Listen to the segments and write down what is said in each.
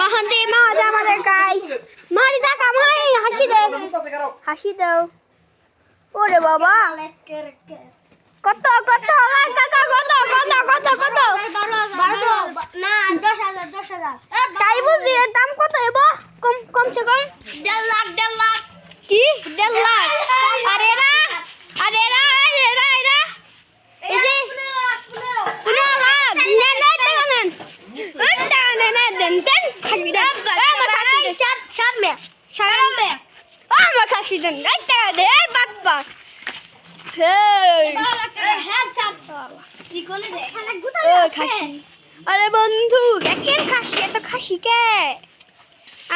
মহান্তি মহাদে আমাদের গাইস মারি টাকা মাই হাসি দে হাসি দাও ওরে বাবা কত কত কাকা কত কত কত কত না দশ হাজার দশ হাজার তাই বুঝি এর দাম কত এব কম কমসে কম দেড় লাখ দেড় লাখ কি দেড় লাখ আর এরা আর এরা এরা এরা এই যে পনেরো লাখ নেন নেন টাকা নেন ওই টাকা নেন নেন দেন দেন খাসি দেন এই আমার খাসি দেন চার চার মে সারা মে আমার খাসি দেন এই দে বাপ্পা খাসি। আরে বন্ধু একের খাসি এত খাসি কে?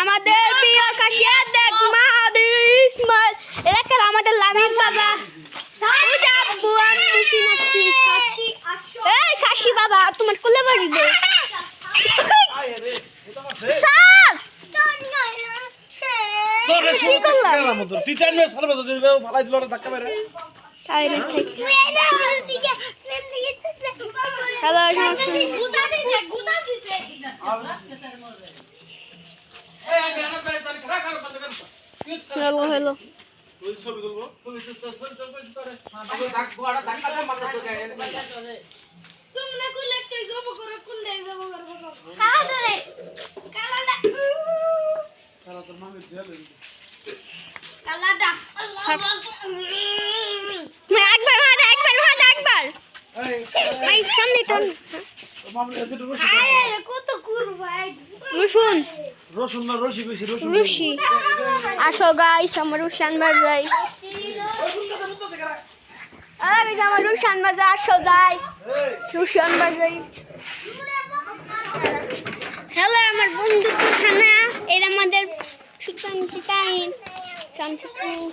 আমাদের প্রিয় খাসি আর দেখ মাহাদি ইসমাইল। এরা আমাদের বাবা। এই খাসি বাবা তোমার কোলে বসব। কি করলাম? টাইম মেরে সারা বছর যদি ফালাই দিল ধাক্কা মেরে। Hello hello hello. ওই ছবি তুলবো খেলা একবার মার একবার মার একবার। এই এই সামনে টান রসুন। রসুন না রসি বেশি রসুন আসো গাইস আমার রুশান আরে আমার রুশান বাজাই আসো যাই রুশান বাজাই। Şuradan gideyim. Çamçıklı.